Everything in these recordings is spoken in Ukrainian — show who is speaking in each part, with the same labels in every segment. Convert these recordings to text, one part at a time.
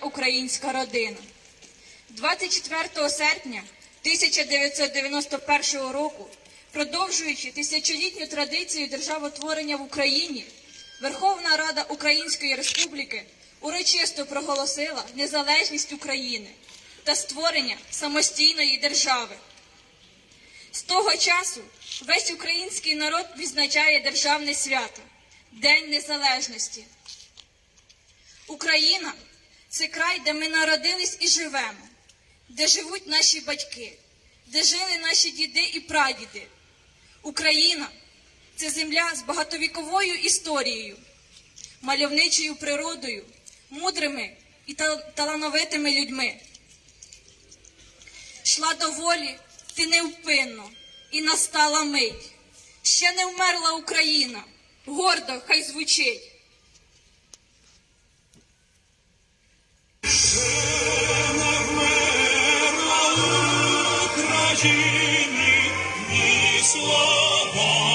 Speaker 1: Українська родина! 24 серпня 1991 року, продовжуючи тисячолітню традицію державотворення в Україні, Верховна Рада Української Республіки урочисто проголосила незалежність України та створення самостійної держави. З того часу весь український народ відзначає державне свято День Незалежності. Україна це край, де ми народились і живемо, де живуть наші батьки, де жили наші діди і прадіди. Україна це земля з багатовіковою історією, мальовничою природою, мудрими і талановитими людьми. Шла до волі ти невпинно, і настала мить. Ще не вмерла Україна, гордо хай звучить.
Speaker 2: Україні ні слава,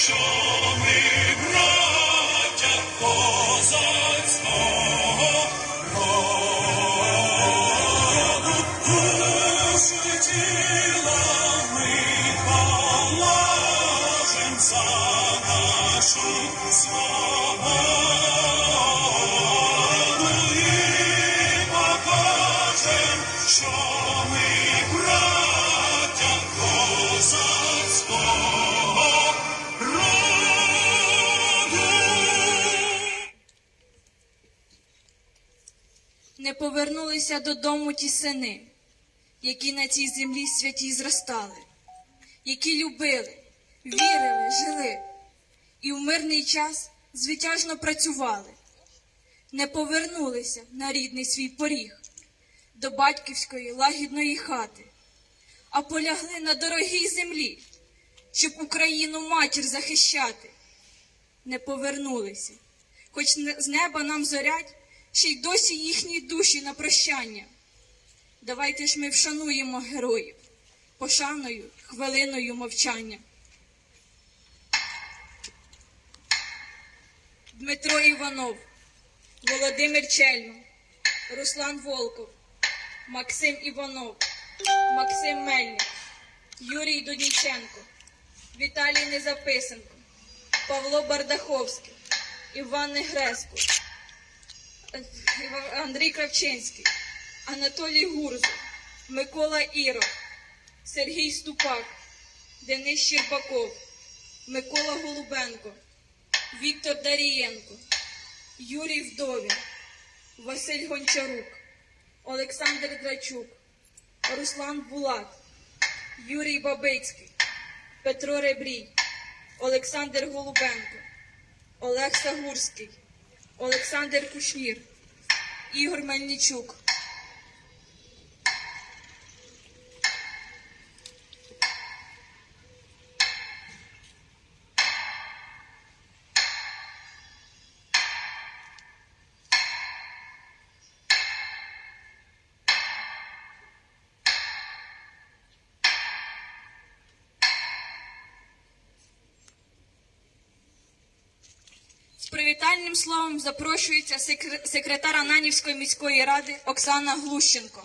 Speaker 1: show. Повернулися додому ті сини, які на цій землі святі зростали, які любили, вірили, жили і в мирний час звитяжно працювали, не повернулися на рідний свій поріг до батьківської лагідної хати, а полягли на дорогій землі, щоб Україну матір захищати. Не повернулися, хоч з неба нам зорять, ще й досі їхні душі на прощання. Давайте ж ми вшануємо героїв пошаною, хвилиною мовчання. Дмитро Іванов, Володимир Чельман, Руслан Волков, Максим Іванов, Максим Мельник, Юрій Доніченко, Віталій Незаписенко, Павло Бардаховський, Іван Негреско, Андрій Кравчинський, Анатолій Гурзо, Микола Іров, Сергій Ступак, Денис Щербаков, Микола Голубенко, Віктор Дарієнко, Юрій Вдовін, Василь Гончарук, Олександр Драчук, Руслан Булат, Юрій Бабицький, Петро Ребрій, Олександр Голубенко, Олег Сагурський, Олександр Кушнір, Ігор Мельничук. З привітальним словом запрошується секре- секретар Ананівської міської ради Оксана Глущенко.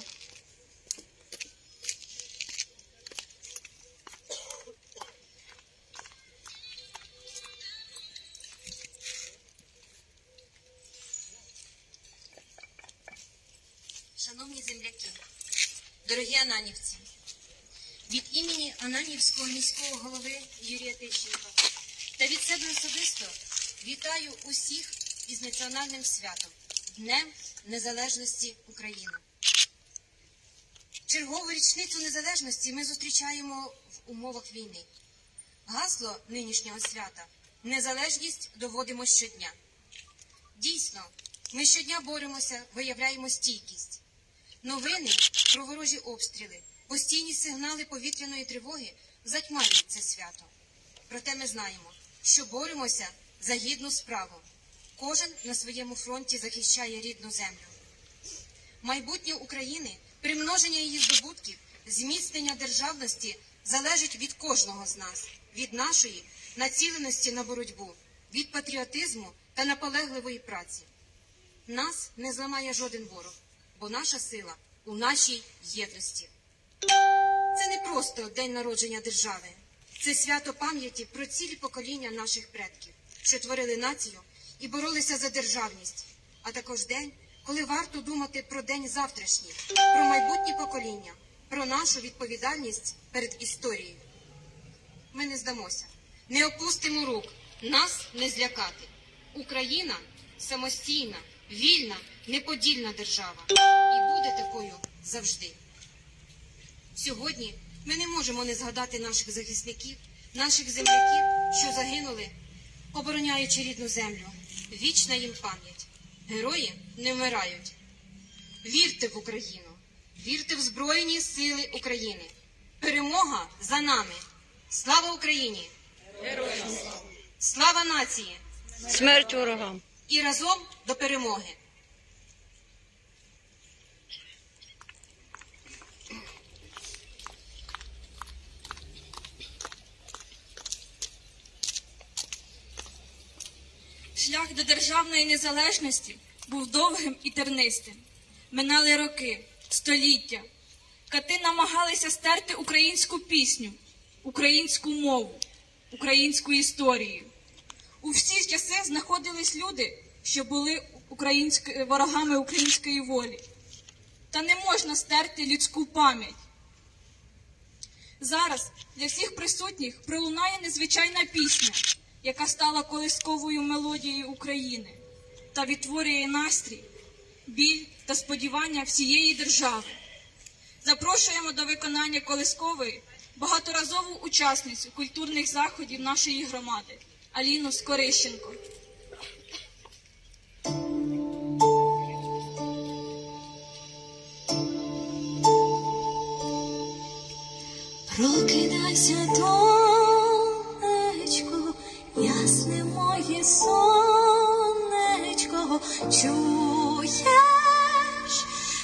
Speaker 3: Шановні земляки, дорогі ананівці, від імені Ананівського міського голови Юрія Тищенка та від себе особисто вітаю усіх із національним святом Днем Незалежності України. Чергову річницю незалежності ми зустрічаємо в умовах війни. Гасло нинішнього свята незалежність доводимо щодня. Дійсно, ми щодня боремося, виявляємо стійкість. Новини про ворожі обстріли, постійні сигнали повітряної тривоги затьмарюють це свято. Проте ми знаємо, що боремося за гідну справу. Кожен на своєму фронті захищає рідну землю. Майбутнє України, примноження її здобутків, зміцнення державності залежить від кожного з нас, від нашої націленості на боротьбу, від патріотизму та наполегливої праці. Нас не зламає жоден ворог, бо наша сила у нашій єдності. Це не просто день народження держави, це свято пам'яті про цілі покоління наших предків, що творили націю і боролися за державність, а також день, коли варто думати про день завтрашній, про майбутні покоління, про нашу відповідальність перед історією. Ми не здамося, не опустимо рук, нас не злякати. Україна самостійна, вільна, неподільна держава і буде такою завжди. Сьогодні ми не можемо не згадати наших захисників, наших земляків, що загинули, обороняючи рідну землю. Вічна їм пам'ять. Герої не вмирають. Вірте в Україну, вірте в Збройні Сили України. Перемога за нами. Слава Україні! Героям! Слава нації!
Speaker 4: Смерть ворогам.
Speaker 3: І разом до перемоги!
Speaker 1: Шлях до державної незалежності був довгим і тернистим. Минали роки, століття. Кати намагалися стерти українську пісню, українську мову, українську історію. У всі часи знаходились люди, що були українськ- ворогами української волі. Та не можна стерти людську пам'ять. Зараз для всіх присутніх пролунає незвичайна пісня, яка стала колисковою мелодією України та відтворює настрій, біль та сподівання всієї держави. Запрошуємо до виконання колискової багаторазову учасницю культурних заходів нашої громади Аліну Скорищенко.
Speaker 5: Прокидайся, донечко, ясне моє сонечко, чуєш,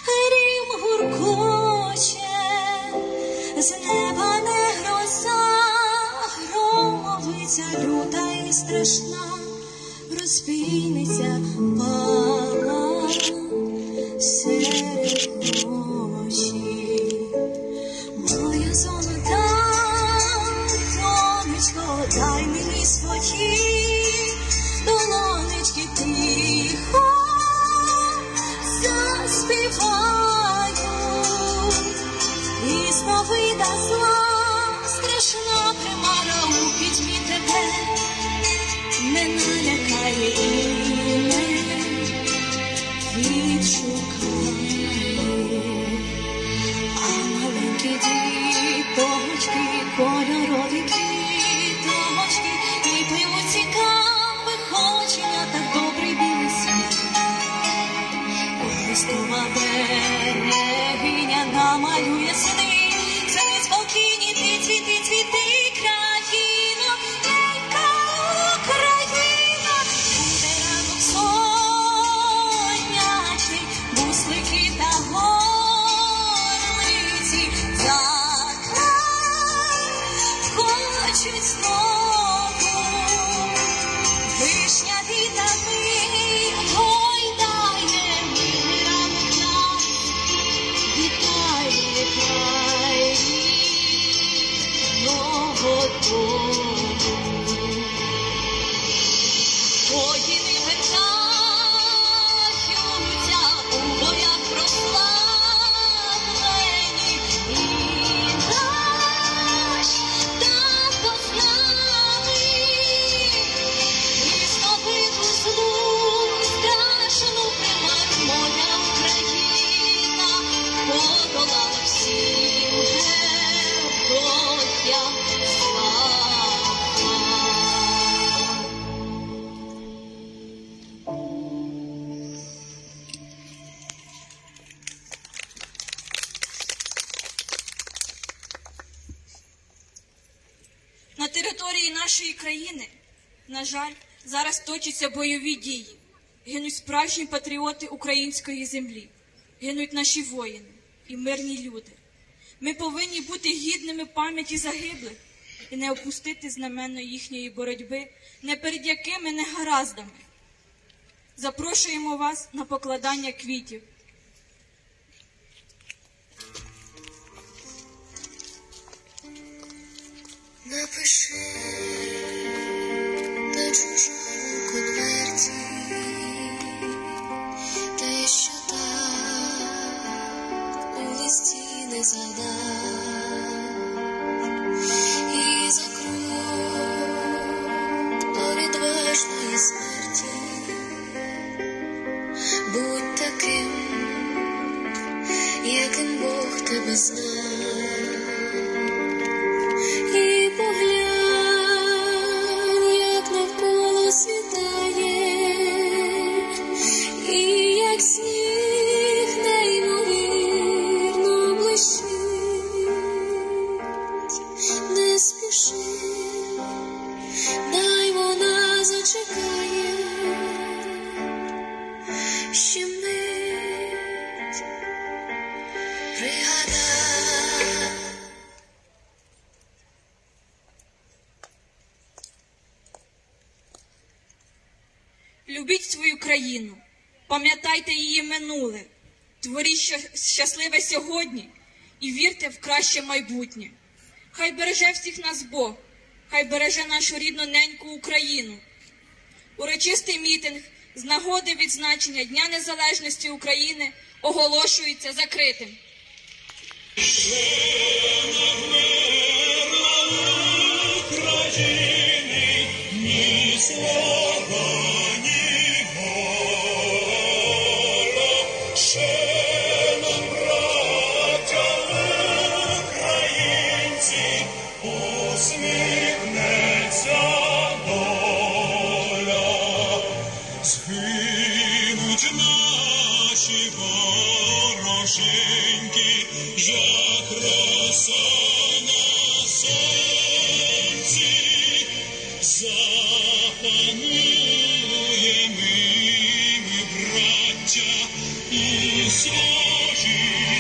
Speaker 5: грім гуркоче, з неба не гроза, громовиця люта і страшна, розбійниця пала серед ночі. Моя золота дай мені долонечки тихо заспіваю. І знову зла страшна примара у пітьмі тебе не налякає і не відшукає. А маленькі діточки, кольорові
Speaker 1: нашої країни, на жаль, зараз точаться бойові дії. Гинуть справжні патріоти української землі, гинуть наші воїни і мирні люди. Ми повинні бути гідними пам'яті загиблих і не опустити знамено їхньої боротьби не перед якими негараздами. Запрошуємо вас на покладання квітів.
Speaker 5: Напиши на
Speaker 1: Любіть свою країну, пам'ятайте її минуле, творіть щасливе сьогодні і вірте в краще майбутнє. Хай береже всіх нас Бог, хай береже нашу рідну неньку Україну. Урочистий мітинг з нагоди відзначення Дня Незалежності України оголошується закритим.
Speaker 2: України у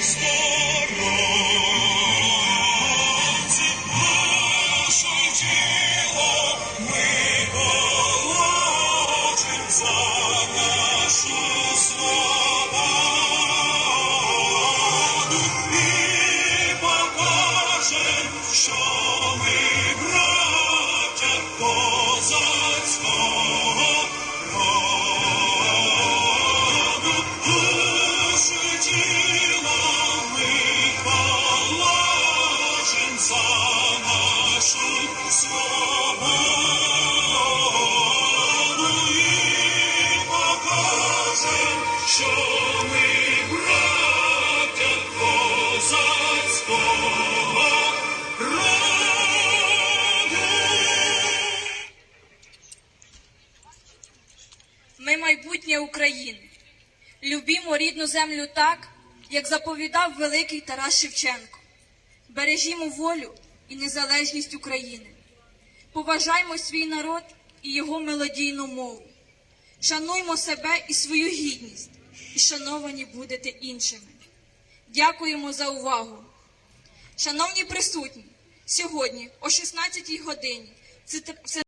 Speaker 1: Ми майбутнє України. Любімо рідну землю так, як заповідав великий Тарас Шевченко. Бережімо волю і незалежність України. Поважаймо свій народ і його мелодійну мову. Шануймо себе і свою гідність, і шановані будете іншими. Дякуємо за увагу. Шановні присутні, сьогодні о 16 годині це